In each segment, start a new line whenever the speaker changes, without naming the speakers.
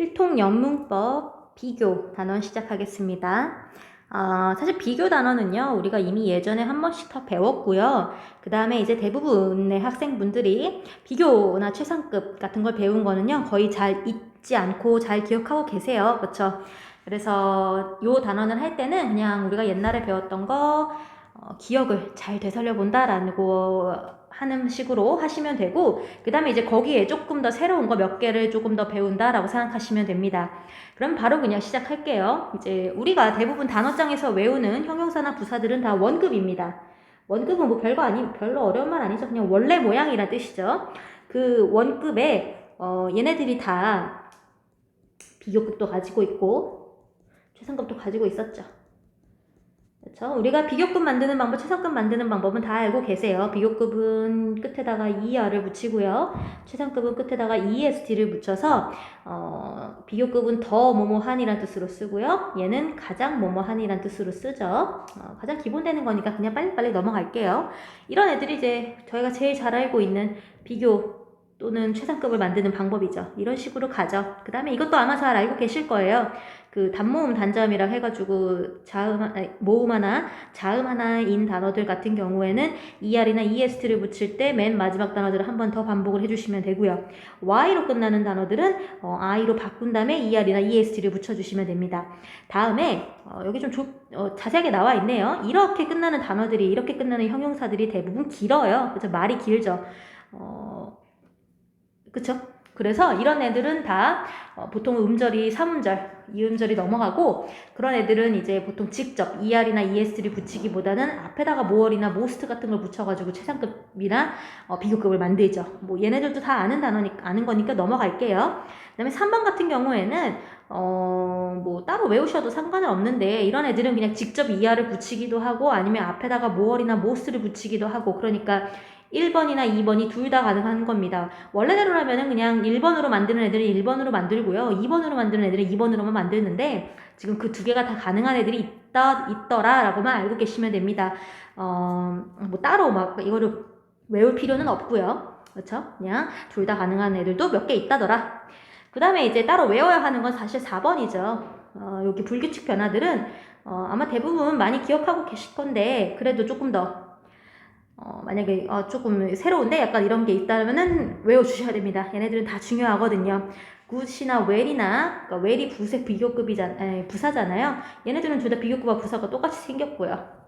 필통연문법 비교 단원 시작하겠습니다. 어, 사실 비교 단원은요, 우리가 이미 예전에 한 번씩 다 배웠고요. 그 다음에 이제 대부분의 학생분들이 비교나 최상급 같은 걸 배운 거는요, 거의 잘 잊지 않고 잘 기억하고 계세요. 그렇죠? 그래서 요 단원을 할 때는 그냥 우리가 옛날에 배웠던 거 어, 기억을 잘 되살려 본다라고 하는 식으로 하시면 되고 그 다음에 이제 거기에 조금 더 새로운 거 몇 개를 조금 더 배운다라고 생각하시면 됩니다. 그럼 바로 그냥 시작할게요. 이제 우리가 대부분 단어장에서 외우는 형용사나 부사들은 다 원급입니다. 원급은 뭐 별거 아니 별로 어려운 말 아니죠. 그냥 원래 모양이란 뜻이죠. 그 원급에 어, 얘네들이 다 비교급도 가지고 있고 최상급도 가지고 있었죠. 그렇죠? 우리가 비교급 만드는 방법, 최상급 만드는 방법은 다 알고 계세요. 비교급은 끝에다가 ER을 붙이고요. 최상급은 끝에다가 EST를 붙여서 어, 비교급은 더 뭐뭐한이란 뜻으로 쓰고요. 얘는 가장 뭐뭐한이란 뜻으로 쓰죠. 어, 가장 기본되는 거니까 그냥 빨리빨리 넘어갈게요. 이런 애들이 이제 저희가 제일 잘 알고 있는 비교 또는 최상급을 만드는 방법이죠. 이런 식으로 가죠. 그 다음에 이것도 아마 잘 알고 계실 거예요. 그 단모음 단자음이랑 해가지고 자음 아니, 모음 하나, 자음 하나인 단어들 같은 경우에는 er이나 est를 붙일 때 맨 마지막 단어들을 한 번 더 반복을 해주시면 되고요. y로 끝나는 단어들은 어, i로 바꾼 다음에 er이나 est를 붙여주시면 됩니다. 다음에 어, 여기 좀 조, 어, 자세하게 나와 있네요. 이렇게 끝나는 단어들이 이렇게 끝나는 형용사들이 대부분 길어요. 그래서 말이 길죠. 어, 그쵸? 그래서 이런 애들은 다 어, 보통 음절이 3음절, 2음절이 넘어가고 그런 애들은 이제 보통 직접 ER이나 ES를 붙이기보다는 앞에다가 모어이나 모스트 같은 걸 붙여가지고 최상급이나 어, 비교급을 만들죠. 뭐 얘네들도 다 아는 단어니까 아는 거니까 넘어갈게요. 그다음에 3번 같은 경우에는 어, 뭐 따로 외우셔도 상관은 없는데 이런 애들은 그냥 직접 ER을 붙이기도 하고 아니면 앞에다가 모어이나 모스트를 붙이기도 하고 그러니까 1번이나 2번이 둘 다 가능한 겁니다. 원래대로라면 그냥 1번으로 만드는 애들은 1번으로 만들고요. 2번으로 만드는 애들은 2번으로만 만드는데 지금 그 두 개가 다 가능한 애들이 있다, 있더라 라고만 알고 계시면 됩니다. 어, 뭐 따로 막 이거를 외울 필요는 없고요. 그렇죠? 그냥 둘 다 가능한 애들도 몇 개 있다더라. 그 다음에 이제 따로 외워야 하는 건 사실 4번이죠. 어, 여기 불규칙 변화들은 어, 아마 대부분 많이 기억하고 계실 건데 그래도 조금 더 어, 만약에 어, 조금 새로운데 약간 이런 게 있다면은 외워주셔야 됩니다. 얘네들은 다 중요하거든요. 굿이나 웰이나 그러니까 웰이 부세 비교급이잖 에, 부사잖아요. 얘네들은 둘 다 비교급과 부사가 똑같이 생겼고요.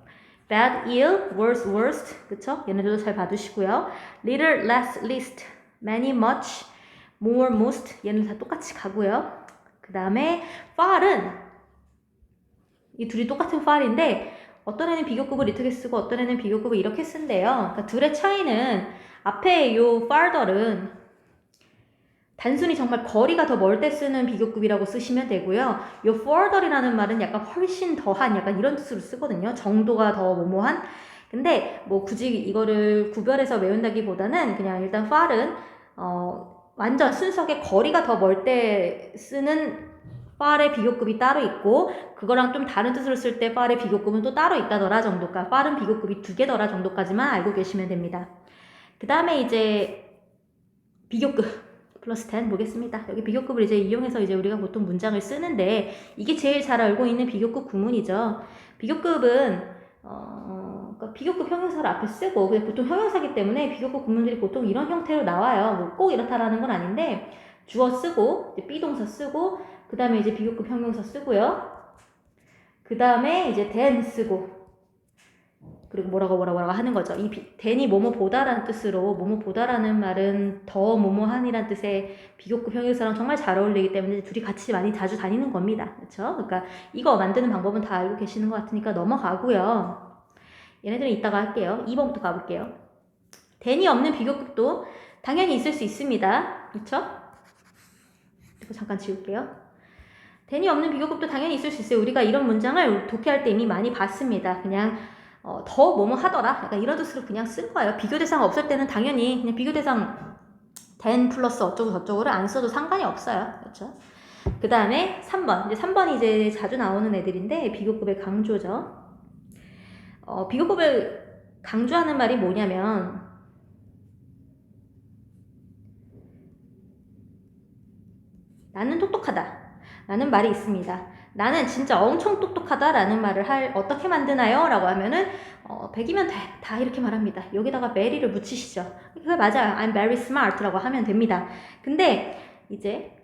bad, ill, worse, worst 그쵸? 얘네들도 잘 봐두시고요. little, less, least, many, much, more, most 얘는 다 똑같이 가고요. 그 다음에 far은 이 둘이 똑같은 far인데 어떤 애는 비교급을 이렇게 쓰고 어떤 애는 비교급을 이렇게 쓴대요. 그러니까 둘의 차이는 앞에 요 farther은 단순히 정말 거리가 더 멀 때 쓰는 비교급이라고 쓰시면 되고요. 요 further이라는 말은 약간 훨씬 더한 약간 이런 뜻으로 쓰거든요. 정도가 더 뭐뭐한. 근데 뭐 굳이 이거를 구별해서 외운다기보다는 그냥 일단 far은 어 완전 순서의 거리가 더 멀 때 쓰는 far의 비교급이 따로 있고 그거랑 좀 다른 뜻으로 쓸때 far의 비교급은 또 따로 있다더라 정도까 far은 비교급이 두 개더라 정도까지만 알고 계시면 됩니다. 그 다음에 이제 비교급 플러스 10 보겠습니다. 여기 비교급을 이제 이용해서 이제 우리가 보통 문장을 쓰는데 이게 제일 잘 알고 있는 비교급 구문이죠. 비교급은 어, 그러니까 비교급 형용사를 앞에 쓰고 보통 형용사기 때문에 비교급 구문들이 보통 이런 형태로 나와요. 뭐 꼭 이렇다라는 건 아닌데 주어 쓰고 비동사 쓰고 그 다음에 이제 비교급 형용사 쓰고요. 그 다음에 이제 then 쓰고 그리고 뭐라고 뭐라고 뭐라고 하는 거죠. 이 then이 뭐뭐 보다라는 뜻으로 뭐뭐 보다라는 말은 더 뭐뭐한이란 뜻의 비교급 형용사랑 정말 잘 어울리기 때문에 둘이 같이 많이 자주 다니는 겁니다. 그렇죠? 그러니까 이거 만드는 방법은 다 알고 계시는 것 같으니까 넘어가고요. 얘네들은 이따가 할게요. 2번부터 가볼게요. then이 없는 비교급도 당연히 있을 수 있습니다. 그렇죠? 잠깐 지울게요. 대니 없는 비교급도 당연히 있을 수 있어요. 우리가 이런 문장을 독해할 때 이미 많이 봤습니다. 그냥 어, 더 뭐뭐 하더라. 약간 이런 뜻으로 그냥 쓴 거예요. 비교 대상 없을 때는 당연히 그냥 비교 대상 된 플러스 어쩌고 저쩌고를 안 써도 상관이 없어요. 그렇죠? 그 다음에 3번. 이제 3번이 이제 자주 나오는 애들인데 비교급의 강조죠. 어, 비교급을 강조하는 말이 뭐냐면 나는 똑똑하다. 라는 말이 있습니다. 나는 진짜 엄청 똑똑하다라는 말을 할 어떻게 만드나요? 라고 하면은 어, 100이면 다, 다 이렇게 말합니다. 여기다가 메리를 붙이시죠. 그게 맞아요. I'm very smart 라고 하면 됩니다. 근데 이제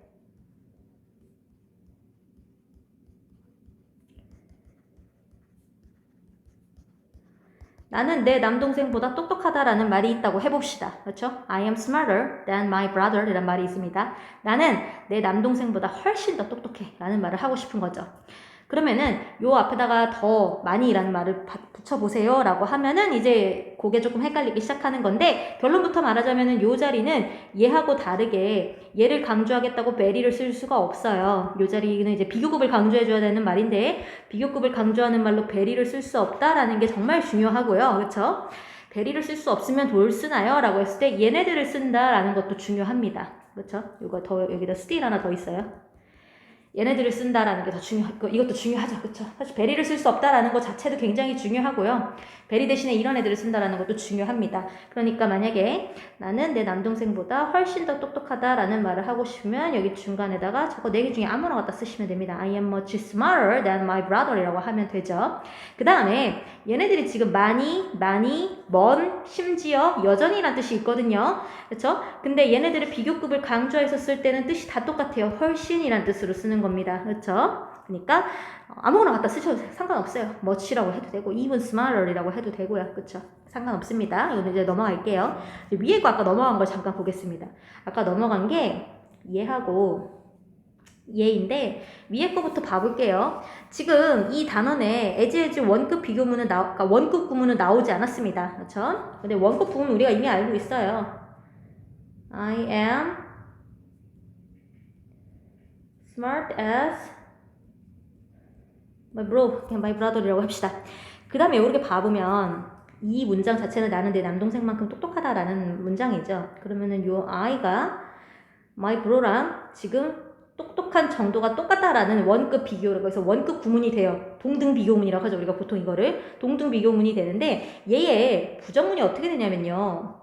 나는 내 남동생보다 똑똑하다라는 말이 있다고 해봅시다. 그렇죠? I am smarter than my brother 이란 말이 있습니다. 나는 내 남동생보다 훨씬 더 똑똑해 라는 말을 하고 싶은 거죠. 그러면은 요 앞에다가 더 많이라는 말을 바- 붙여보세요 라고 하면은 이제 그게 조금 헷갈리기 시작하는 건데 결론부터 말하자면은 요 자리는 얘하고 다르게 얘를 강조하겠다고 베리를 쓸 수가 없어요. 요 자리는 이제 비교급을 강조해줘야 되는 말인데 비교급을 강조하는 말로 베리를 쓸 수 없다라는 게 정말 중요하고요. 그렇죠? 베리를 쓸 수 없으면 돌 쓰나요? 라고 했을 때 얘네들을 쓴다라는 것도 중요합니다. 그렇죠? 이거 더 여기다 스틸 하나 더 있어요. 얘네들을 쓴다라는 게 더 중요하고 이것도 중요하죠. 그렇죠? 사실 베리를 쓸 수 없다라는 것 자체도 굉장히 중요하고요. 베리 대신에 이런 애들을 쓴다라는 것도 중요합니다. 그러니까 만약에 나는 내 남동생보다 훨씬 더 똑똑하다라는 말을 하고 싶으면 여기 중간에다가 저거 네 개 중에 아무나 갖다 쓰시면 됩니다. I am much smarter than my brother이라고 하면 되죠. 그 다음에 얘네들이 지금 많이, 많이, 먼, 심지어, 여전히란 뜻이 있거든요. 그렇죠? 근데 얘네들을 비교급을 강조해서 쓸 때는 뜻이 다 똑같아요. 훨씬이란 뜻으로 쓰는 겁니다. 그렇죠? 그러니까 아무거나 갖다 쓰셔도 상관없어요. much라고 해도 되고 even smarter이라고 해도 되고요. 그렇죠? 상관없습니다. 이거는 이제 넘어갈게요. 위에 거 아까 넘어간 걸 잠깐 보겠습니다. 아까 넘어간 게 얘하고 얘인데 위에 거부터 봐볼게요. 지금 이 단원에 에즈에즈 원급 비교문은 나, 그러니까 원급 구문은 나오지 않았습니다. 그렇죠? 근데 원급 구문 우리가 이미 알고 있어요. I am smart as my bro, 그냥 my brother이라고 합시다. 그 다음에 이렇게 봐보면 이 문장 자체는 나는 내 남동생만큼 똑똑하다라는 문장이죠. 그러면은 요 I가 my bro랑 지금 똑똑한 정도가 똑같다라는 원급 비교를 그래서 원급 구문이 돼요. 동등 비교문이라고 하죠. 우리가 보통 이거를 동등 비교문이 되는데 얘의 부정문이 어떻게 되냐면요.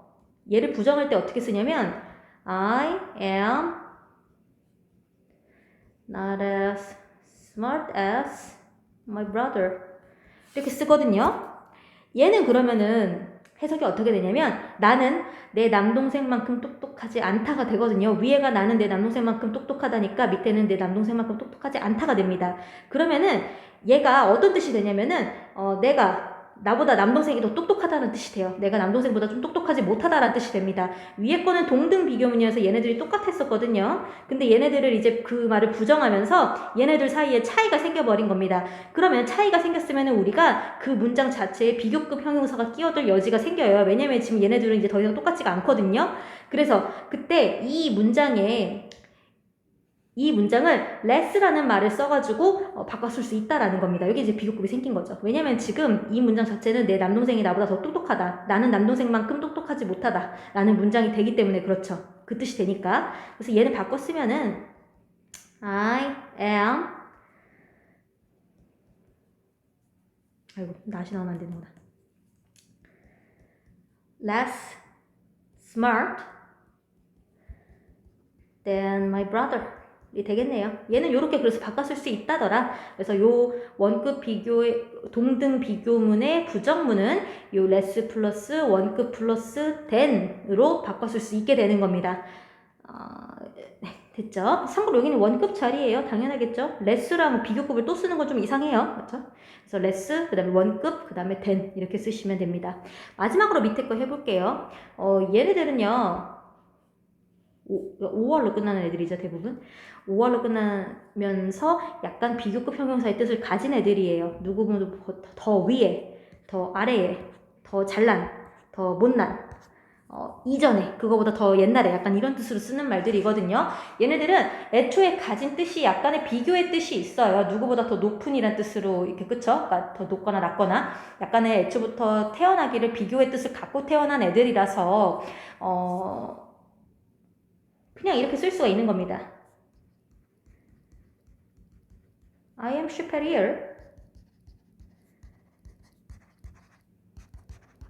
얘를 부정할 때 어떻게 쓰냐면 I am not as smart as my brother 이렇게 쓰거든요. 얘는 그러면은 해석이 어떻게 되냐면 나는 내 남동생만큼 똑똑하지 않다가 되거든요. 위에가 나는 내 남동생만큼 똑똑하다니까 밑에는 내 남동생만큼 똑똑하지 않다가 됩니다. 그러면은 얘가 어떤 뜻이 되냐면은 어, 내가 나보다 남동생이 더 똑똑하다는 뜻이 돼요. 내가 남동생보다 좀 똑똑하지 못하다라는 뜻이 됩니다. 위에 거는 동등 비교문이어서 얘네들이 똑같았었거든요. 근데 얘네들을 이제 그 말을 부정하면서 얘네들 사이에 차이가 생겨버린 겁니다. 그러면 차이가 생겼으면 우리가 그 문장 자체에 비교급 형용사가 끼어들 여지가 생겨요. 왜냐면 지금 얘네들은 이제 더 이상 똑같지가 않거든요. 그래서 그때 이 문장에 이 문장을 less라는 말을 써가지고 어, 바꿨을 수 있다라는 겁니다. 여기 이제 비교급이 생긴 거죠. 왜냐면 지금 이 문장 자체는 내 남동생이 나보다 더 똑똑하다. 나는 남동생만큼 똑똑하지 못하다. 라는 문장이 되기 때문에 그렇죠. 그 뜻이 되니까. 그래서 얘는 바꿨으면은 I am 아이고 낫이 나오면 안 되는구나. less smart than my brother. 이 되겠네요. 얘는 이렇게 그래서 바꿨을 수 있다더라. 그래서 요 원급 비교의 동등 비교문의 부정문은 요 less 플러스 원급 플러스 than으로 바꿨을 수 있게 되는 겁니다. 어, 네, 됐죠? 참고로 여기는 원급 자리예요. 당연하겠죠? less랑 비교급을 또 쓰는 건 좀 이상해요. 그렇죠? 그래서 less, 그 다음에 원급, 그 다음에 than 이렇게 쓰시면 됩니다. 마지막으로 밑에 거 해볼게요. 어, 얘네들은요. 5, 월로 끝나는 애들이죠, 대부분. 5월로 끝나면서 약간 비교급 형용사의 뜻을 가진 애들이에요. 누구보다 더 위에, 더 아래에, 더 잘난, 더 못난, 어, 이전에, 그거보다 더 옛날에 약간 이런 뜻으로 쓰는 말들이거든요. 얘네들은 애초에 가진 뜻이 약간의 비교의 뜻이 있어요. 누구보다 더 높은 이란 뜻으로 이렇게 그쵸? 그러니까 더 높거나 낮거나 약간의 애초부터 태어나기를 비교의 뜻을 갖고 태어난 애들이라서 어, 그냥 이렇게 쓸 수가 있는 겁니다. I am superior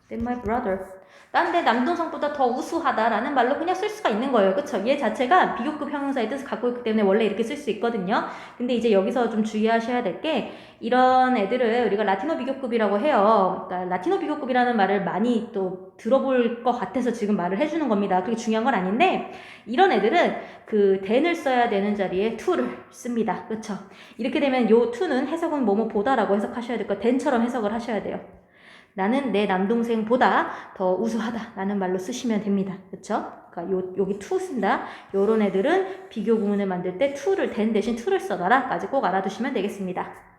than my brother. 딴 데 남동생보다 더 우수하다라는 말로 그냥 쓸 수가 있는 거예요. 그쵸? 얘 자체가 비교급 형용사의 뜻을 갖고 있기 때문에 원래 이렇게 쓸 수 있거든요. 근데 이제 여기서 좀 주의하셔야 될 게 이런 애들을 우리가 라티노 비교급이라고 해요. 그러니까 라티노 비교급이라는 말을 많이 또 들어볼 것 같아서 지금 말을 해주는 겁니다. 그게 중요한 건 아닌데 이런 애들은 그 then을 써야 되는 자리에 to를 씁니다. 그쵸? 이렇게 되면 요 to는 해석은 뭐뭐 보다라고 해석하셔야 될 거 then처럼 해석을 하셔야 돼요. 나는 내 남동생보다 더 우수하다라는 말로 쓰시면 됩니다. 그쵸? 그러니까 요, 여기 to 쓴다. 요런 애들은 비교 구문을 만들 때 to를 then 대신 to를 써놔라까지 꼭 알아두시면 되겠습니다.